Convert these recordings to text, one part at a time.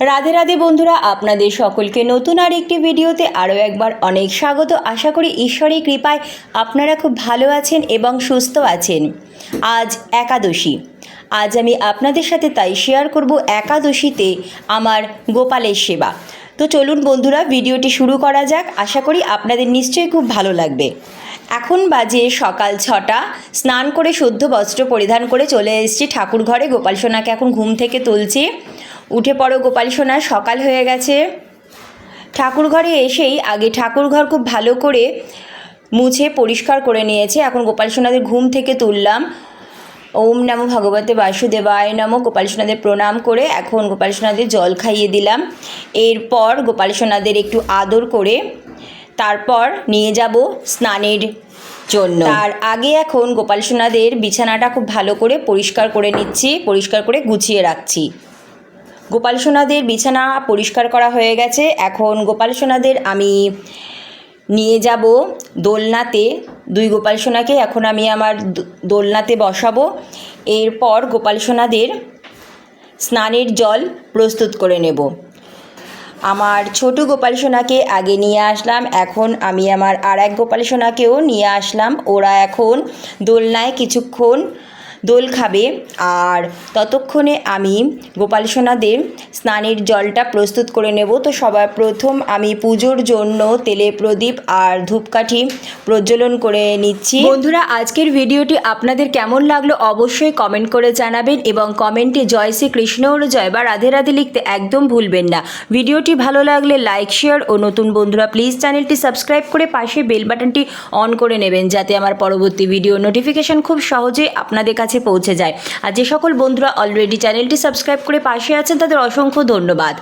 রাধে রাধে বন্ধুরা, আপনাদের সকলকে নতুন আর একটি ভিডিওতে আরও একবার অনেক স্বাগত। আশা করি ঈশ্বরের কৃপায় আপনারা খুব ভালো আছেন এবং সুস্থ আছেন। আজ একাদশী। আজ আমি আপনাদের সাথে তাই শেয়ার করব একাদশীতে আমার গোপালের সেবা। তো চলুন বন্ধুরা, ভিডিওটি শুরু করা যাক। আশা করি আপনাদের নিশ্চয়ই খুব ভালো লাগবে। এখন বাজে সকাল ছটা। স্নান করে শুদ্ধ বস্ত্র পরিধান করে চলে এসেছি ঠাকুর ঘরে। গোপাল সোনাকে এখন ঘুম থেকে তুলছি। উঠে পড়ো গোপাল সোনা, সকাল হয়ে গেছে। ঠাকুর ঘরে এসেই আগে ঠাকুর ঘর খুব ভালো করে মুছে পরিষ্কার করে নিয়েছে। এখন গোপাল সোনাদের ঘুম থেকে তুললাম। ওম নমো ভগবতে বাসুদেবায় নমো। গোপাল সোনাদের প্রণাম করে এখন গোপাল সোনাদের জল খাইয়ে দিলাম। এরপর গোপাল সোনাদের একটু আদর করে তারপর নিয়ে যাব স্নানের জন্য। তার আগে এখন গোপাল সোনাদের বিছানাটা খুব ভালো করে পরিষ্কার করে নিচ্ছি, পরিষ্কার করে গুছিয়ে রাখছি। গোপাল সোনাদের বিছানা পরিষ্কার করা হয়ে গেছে। এখন গোপাল সোনাদের আমি নিয়ে যাব দোলনাতে। দুই গোপাল সোনাকে এখন আমি আমার দোলনাতে বসাবো। এরপর গোপাল সোনাদের স্নানের জল প্রস্তুত করে নেব। আমার ছোট গোপাল সোনাকে আগে নিয়ে আসলাম। এখন আমি আমার আর এক গোপাল সোনাকেও নিয়ে আসলাম। ওরা এখন দোলনায় কিছুক্ষণ দোল খাবে। আর ততক্ষণে আমি গোপাল সোনাদের স্নানের জলটা প্রস্তুত করে নেব। তো সবার প্রথম আমি পুজোর জন্য তেলে প্রদীপ আর ধূপকাঠি প্রজ্বলন করে নিচ্ছি। বন্ধুরা, আজকের ভিডিওটি আপনাদের কেমন লাগল অবশ্যই কমেন্ট করে জানাবেন এবং কমেন্টে জয় শ্রী কৃষ্ণ জয় বা রাধে রাধে লিখতে একদম ভুলবেন না। ভিডিওটি ভালো লাগলে লাইক, শেয়ার ও নতুন বন্ধুরা প্লিজ চ্যানেলটি সাবস্ক্রাইব করে পাশে বেল বাটনটি অন করে নেবেন যাতে আমার পরবর্তী ভিডিও নোটিফিকেশন খুব সহজে আপনাদের কাছে পৌঁছে যায়। আর যে সকল বন্ধুরা অলরেডি চ্যানেলটি সাবস্ক্রাইব করে পাশে আছেন তাদের অসংখ্য ধন্যবাদ।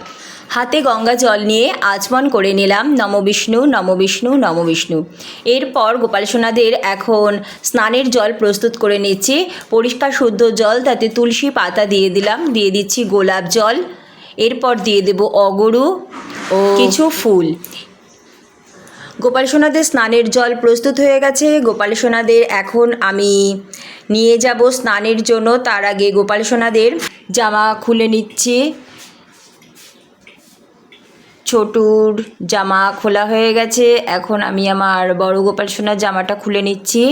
হাতে গঙ্গা জল নিয়ে আচমন করে নিলাম নম বিষ্ণু নম বিষ্ণু নম বিষ্ণু। এরপর গোপাল সোনাদের এখন স্নানের জল প্রস্তুত করে নিচ্ছি। পরিষ্কার শুদ্ধ জল তাতে তুলসী পাতা দিয়ে দিলাম দিয়ে দিচ্ছি গোলাপ জল। এরপর দিয়ে দেব অগরু ও। কিছু ফুল। গোপাল সোনাদের স্নানের জল প্রস্তুত হয়ে গেছে। গোপাল সোনাদের এখন আমি নিয়ে যাব স্নানের জন্য। তার আগে গোপাল সোনাদের জামা খুলে নিচ্ছি। ছোটুর জামা খোলা হয়ে গেছে। এখন আমি আমার বড় গোপাল সোনার জামাটা খুলে নিচ্ছি।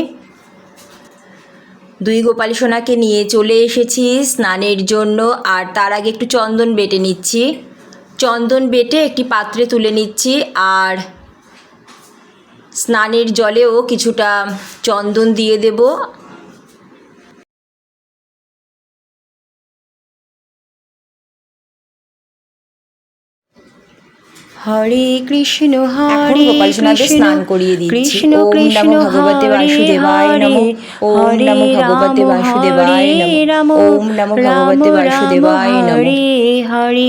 দুই গোপাল সোনাকে নিয়ে চলে এসেছি স্নানের জন্য। আর তার আগে একটু চন্দন বেটে নিচ্ছি। চন্দন বেটে একটি পাত্রে তুলে নিচ্ছি। আর স্নানের জলেও কিছুটা চন্দন দিয়ে দেব হরে কৃষ্ণ হরে কৃষ্ণ স্নান করিয়ে দিচ্ছি। কৃষ্ণ ওম কৃষ্ণ নমো ভগবতে হরে বাসুদেবায় হরে, নমো। ওম হরে নমো ভগবতে রাম, বাসুদেবায় নমো। রাম, ওম নমো ভগবতে রাম, বাসুদেবায় নমো। হরে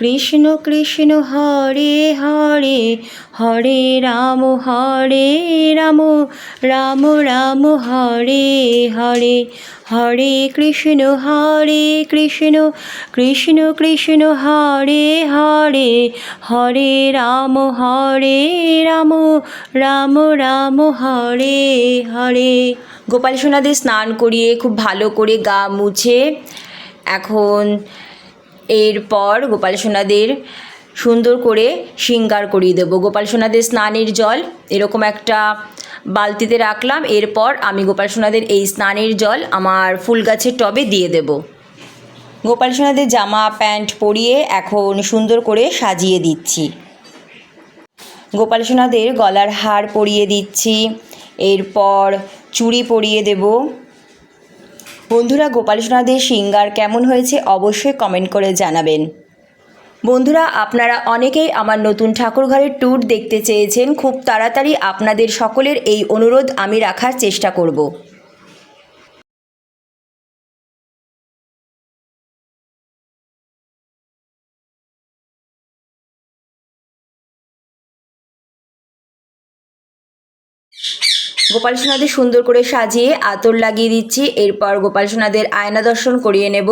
কৃষ্ণ কৃষ্ণ হরে হরে হরে রাম হরে রাম রাম রাম, হরে হরে হরে কৃষ্ণ হরে কৃষ্ণ কৃষ্ণ কৃষ্ণ হরে হরে হরে রাম হরে রাম রাম রাম, হরে হরে। গোপাল সোনাদের স্নান করিয়ে খুব ভালো করে গা মুছে এখন এরপর গোপাল সোনাদের সুন্দর করে শৃঙ্গার করিয়ে দেবো। গোপাল সোনাদের স্নানের জল, এরকম একটা বালতিতে রাখলাম, এরপর আমি গোপাল সোনাদের এই স্নানের জল আমার ফুল গাছের টবে দিয়ে দেব। গোপাল সোনাদের জামা, প্যান্ট পরিয়ে এখন সুন্দর করে সাজিয়ে দিচ্ছি। গোপাল সোনাদের গলার হার পরিয়ে দিচ্ছি, এরপর চুড়ি পরিয়ে দেবো। বন্ধুরা গোপাল সোনাদের সিঙ্গার কেমন হয়েছে অবশ্যই কমেন্ট করে জানাবেন। বন্ধুরা, আপনারা অনেকেই আমার নতুন ঠাকুরঘরের ট্যুর দেখতে চেয়েছেন। খুব তাড়াতাড়ি আপনাদের সকলের এই অনুরোধ আমি রাখার চেষ্টা করব। গোপাল সোনাদের সুন্দর করে সাজিয়ে আতর লাগিয়ে দিচ্ছি। এরপর গোপাল সোনাদের আয়না দর্শন করিয়ে নেব।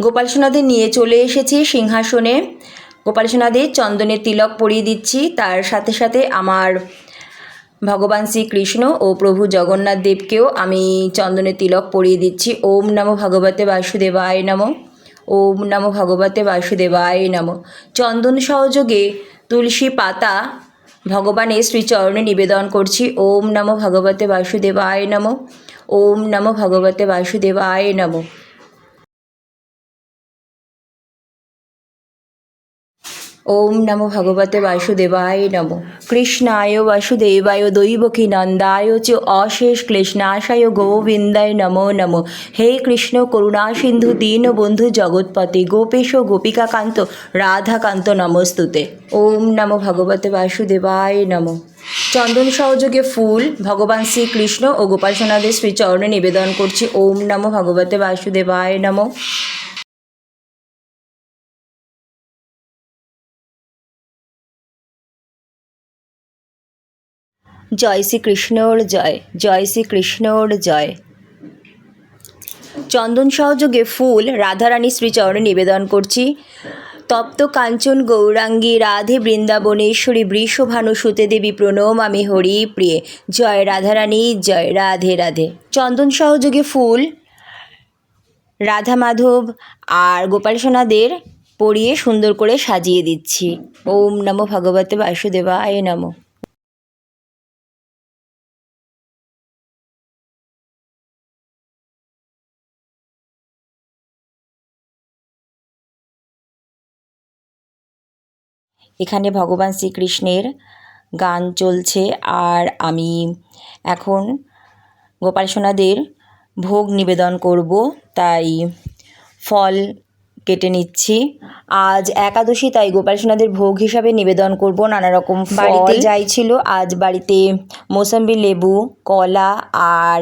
গোপাল সোনাদের নিয়ে চলে এসেছি সিংহাসনে। গোপাল সোনাদের চন্দনের তিলক পরিয়ে দিচ্ছি। তার সাথে সাথে আমার ভগবান শ্রীকৃষ্ণ ও প্রভু জগন্নাথ দেবকেও আমি চন্দনের তিলক পরিয়ে দিচ্ছি। ওম নমো ভগবতে বাসুদেবায় নমঃ। ওম নমো ভগবতে বাসুদেবায় নমঃ। চন্দন সহযোগে তুলসী পাতা ভগবানের শ্রীচরণে নিবেদন করছি। ওম নমো ভগবতে বাসুদেবায় নমঃ। ওম নমো ভগবতে বাসুদেবায় নমঃ। ওম নমো ভগবতে বাসুদেবায় নম। কৃষ্ণায় বাসুদেবায়, দৈবকী নন্দায় চ অশেষ ক্লেশনাশায় গোবিন্দায় নমো নমো। হে কৃষ্ণ করুণা সিন্ধু দীনবন্ধু জগৎপতি, গোপেশ গোপিকাকান্ত, রাধাকান্ত নমস্তুতে। ওম নমো ভগবতে বাসুদেবায় নমঃ। চন্দন সহযোগে ফুল, ভগবান শ্রীকৃষ্ণ ও গোপাল সোনাদের শ্রীচরণে নিবেদন করছি। ওম নমো ভগবতে বাসুদেবায় নমঃ। জয় শ্রীকৃষ্ণর জয় জয় শ্রীকৃষ্ণর জয়। চন্দন সহযোগে ফুল, রাধারানী শ্রীচরণে নিবেদন করছি। তপ্ত কাঞ্চন গৌরাঙ্গী, রাধে বৃন্দাবনেশ্বরী, বৃষভানু সুতে দেবী প্রণম, আমি হরি প্রিয়ে। জয় রাধারানী, জয় রাধে রাধে। চন্দন সহযোগে ফুল, রাধা মাধব আর গোপাল সোনাদের পরিয়ে সুন্দর করে সাজিয়ে দিচ্ছি। ওম নমো ভগবতে বাসুদেবায় নমঃ। এখানে ভগবান শ্রীকৃষ্ণের গান চলছে আর আমি এখন গোপাল সোনাদের ভোগ নিবেদন করব তাই ফল কেটে নিচ্ছি। আজ একাদশী তাই গোপাল সোনাদের ভোগ হিসাবে নিবেদন করব। নানা রকম বাড়িতে? যাই ছিল আজ বাড়িতে মোসাম্বি লেবু কলা আর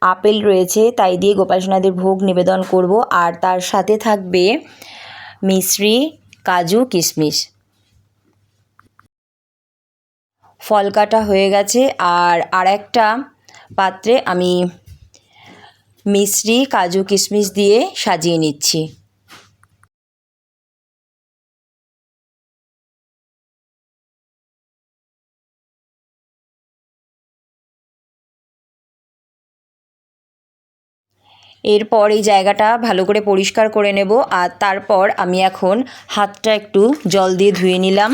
আপেল রয়েছে তাই দিয়ে গোপাল সোনাদের ভোগ নিবেদন করব। আর তার সাথে থাকবে মিশ্রি কাজু কিশমিশ। ফল কাটা হয়ে গেছে আর আর একটা পাত্রে আমি মিশ্রি, কাজু, কিশমিশ দিয়ে সাজিয়ে নিচ্ছি। এরপর এই জায়গাটা ভালো করে পরিষ্কার করে নেব আর তারপর আমি এখন হাতটা একটু জল দিয়ে ধুয়ে নিলাম।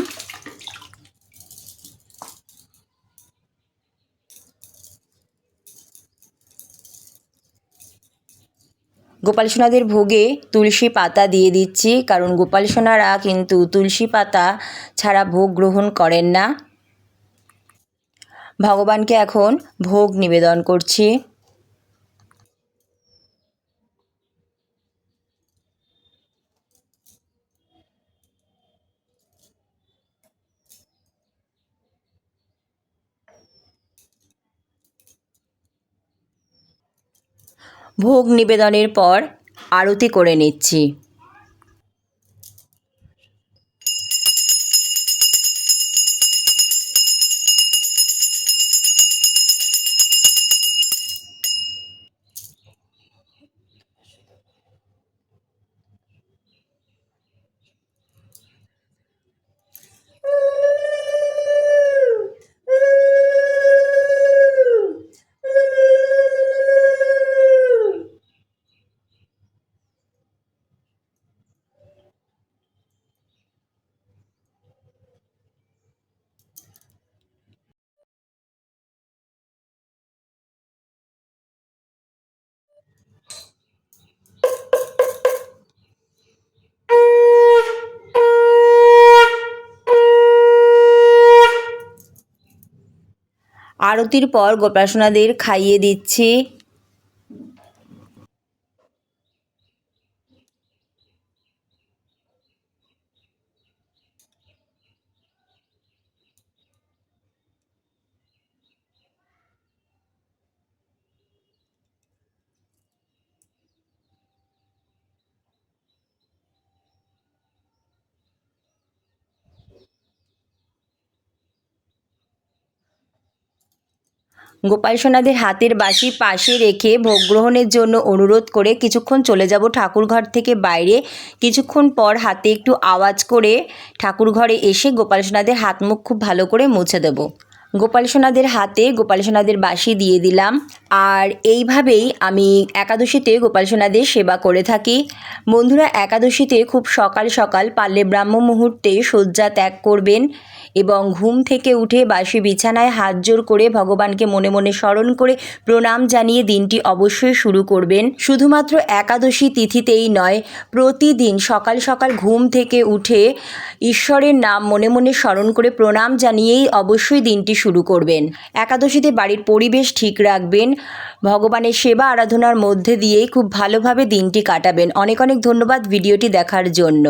গোপাল সোনাদের ভোগে তুলসী পাতা দিয়ে দিচ্ছি, কারণ গোপাল সোনারা কিন্তু তুলসী পাতা ছাড়া ভোগ গ্রহণ করেন না। ভগবানকে এখন ভোগ নিবেদন করছি। ভোগ নিবেদনের পর আরতি করে নিচ্ছি। আরতির পর গোপাসনাদের খাইয়ে দিচ্ছি। গোপাল সোনাদের হাতের বাসি পাশে রেখে ভোগ গ্রহণের জন্য অনুরোধ করে কিছুক্ষণ চলে যাব ঠাকুরঘর থেকে বাইরে। কিছুক্ষণ পর হাতে একটু আওয়াজ করে ঠাকুরঘরে এসে গোপাল সোনাদের হাত মুখ খুব ভালো করে মুছে দেবো। গোপাল সোনাদের হাতে গোপাল সোনাদের বাসি দিয়ে দিলাম। আর এইভাবেই আমি একাদশীতে গোপাল সোনাদের সেবা করে থাকি। বন্ধুরা, একাদশীতে খুব সকাল সকাল পারলে ব্রাহ্ম মুহূর্তে শয্যা ত্যাগ করবেন এবং ঘুম থেকে উঠে বাসি বিছানায় হাত জোর করে ভগবানকে মনে মনে স্মরণ করে প্রণাম জানিয়ে দিনটি অবশ্যই শুরু করবেন। শুধুমাত্র একাদশী তিথিতেই নয়, প্রতিদিন সকাল সকাল ঘুম থেকে উঠে ঈশ্বরের নাম মনে মনে স্মরণ করে প্রণাম জানিয়েই অবশ্যই দিনটি শুরু করবেন। একাদশীতে বাড়ির পরিবেশ ঠিক রাখবেন। ভগবানের সেবা আরাধনার মধ্যে দিয়েই খুব ভালোভাবে দিনটি কাটাবেন। অনেক অনেক ধন্যবাদ ভিডিওটি দেখার জন্য।